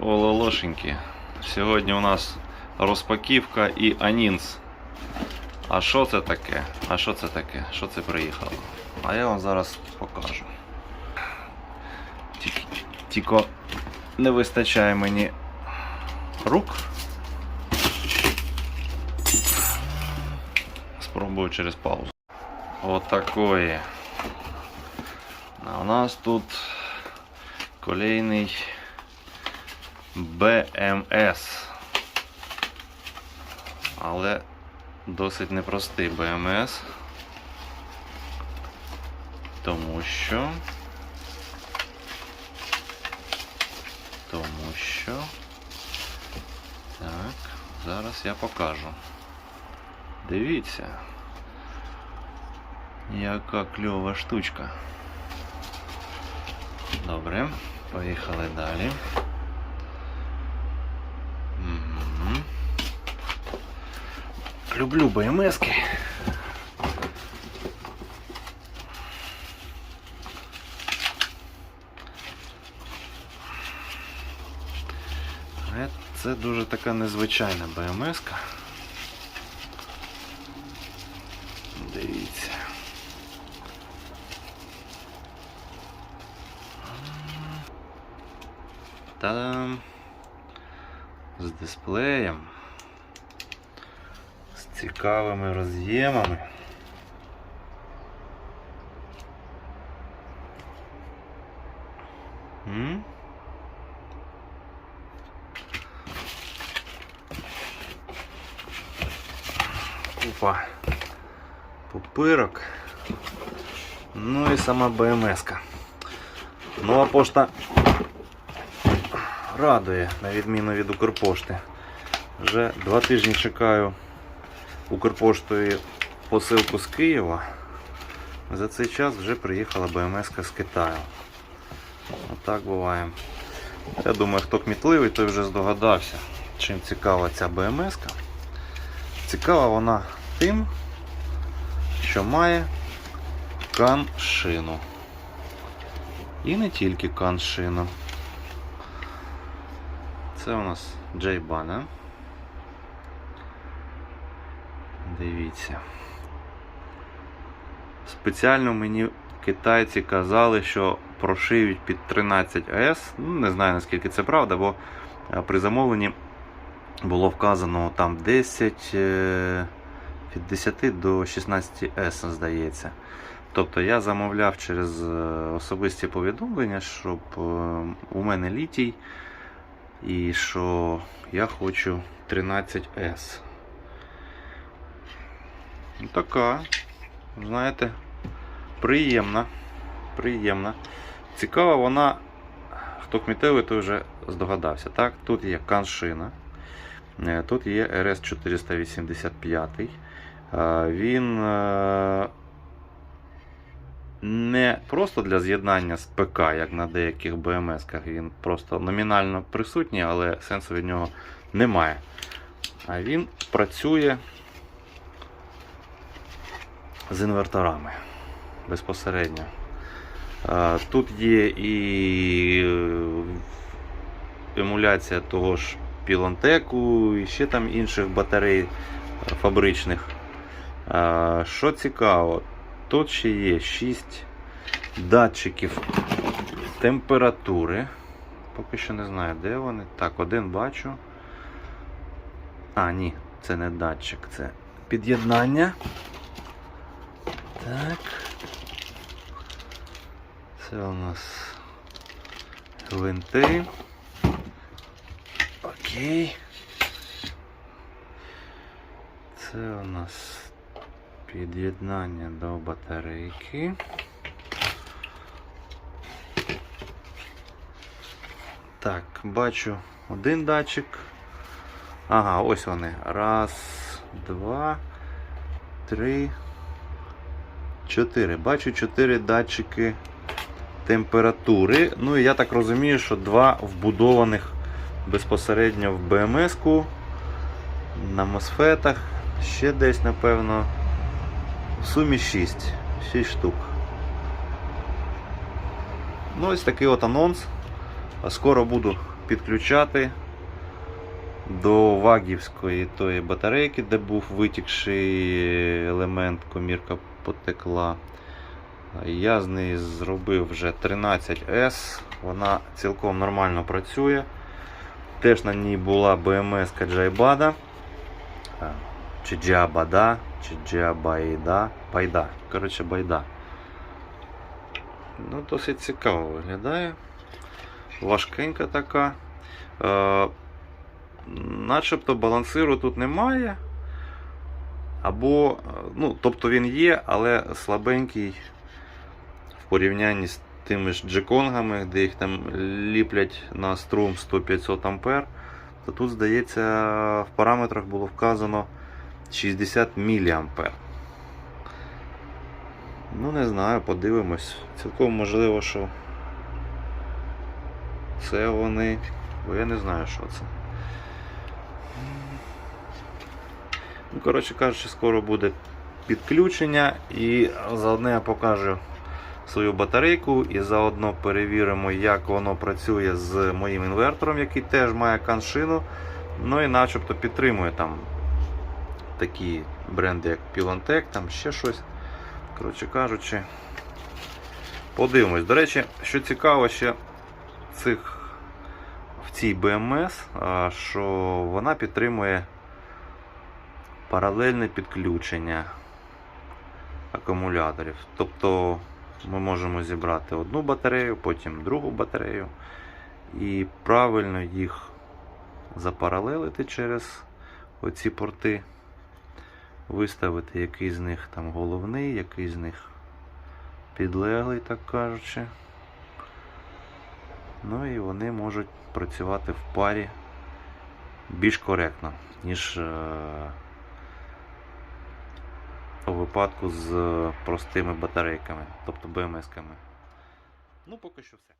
Ололошеньки. Сьогодні у нас розпаківка і анінс. А що це таке? А що це таке? Що це приїхало? А я вам зараз покажу. Тільки, не вистачає мені рук. Спробую через паузу. Отакої. А у нас тут колейний БМС. Але досить непростий БМС. Тому що. Тому що. Так, зараз я покажу. Дивіться. Яка кльова штучка. Добре, поїхали далі. Люблю БМСки. Це дуже така незвичайна БМСка. Дивіться. Та-дам! З дисплеєм. З цікавими роз'ємами. Купа пупирок. Ну і сама БМС-ка. Нова пошта радує, на відміну від Укрпошти. Вже два тижні чекаю Укрпоштою посилку з Києва. За цей час вже приїхала БМС з Китаю. Отак буває. Я думаю, хто кмітливий, той вже здогадався, чим цікава ця БМС. -ка. Цікава вона тим, що має каншину. І не тільки каншину. Це у нас Джейбана. Дивіться. Спеціально мені китайці казали, що прошиють під 13 АЕС. Ну, не знаю наскільки це правда, бо е, при замовленні було вказано там 10 е, від 10 до 16 С, здається. Тобто я замовляв через е, особисті повідомлення, щоб у мене літій і що я хочу 13С. Така, знаєте, приємна. Приємна. Цікава вона, хто кмітливий, той вже здогадався. Так, Тут є каншина, е, тут є RS485. Е, Він е, не просто для з'єднання з ПК, як на деяких БМС-ках, він просто номінально присутній, але сенсу від нього немає. А він працює з інверторами безпосередньо. Тут є і е, емуляція того ж Пілонтеку, і ще там інших батарей фабричних. Що цікаво, тут ще є 6 датчиків температури. Поки що не знаю, де вони. Так, один бачу. А, ні, це не датчик, це під'єднання. Так. Це у нас гвинти. Окей. Це у нас під'єднання до батарейки. Так, бачу один датчик. Ага, ось вони. Раз, два, три, чотири. Бачу чотири датчики температури. Ну і я так розумію, що два вбудованих безпосередньо в БМС-ку, на мосфетах, ще десь, напевно. В сумі 6. 6 штук. Ну, ось такий от анонс. А Скоро буду підключати до вагівської тої батарейки, де був витікший елемент, комірка потекла. Я з неї зробив вже 13S. Вона цілком нормально працює. Теж на ній була BMS Джайбада. Чи Джабада, чи Джабайда. Байда. Коротше, байда. Ну, досить цікаво виглядає. Важкенька така. Е, начебто балансиру тут немає. Або, е, ну, тобто він є, але слабенький в порівнянні з тими ж джеконгами, де їх там ліплять на струм 100-500 ампер, то тут, здається, в параметрах було вказано 60 мА. Ну, не знаю, подивимось. Цілком можливо, що це вони. Бо я не знаю, що це. Ну, коротше кажучи, скоро буде підключення і заодно я покажу свою батарейку і заодно перевіримо, як воно працює з моїм інвертором, який теж має каншину. Ну і начебто підтримує там такі бренди, як Pilantec, там ще щось. Коротше кажучи, подивимось. До речі, що цікаво ще цих, в цій BMS, що вона підтримує паралельне підключення акумуляторів. Тобто ми можемо зібрати одну батарею, потім другу батарею і правильно їх запаралелити через оці порти, виставити, який з них там головний, який з них підлеглий, так кажучи. Ну і вони можуть працювати в парі більш коректно, ніж е, у випадку з простими батарейками, тобто БМС-ками. Ну, поки що все.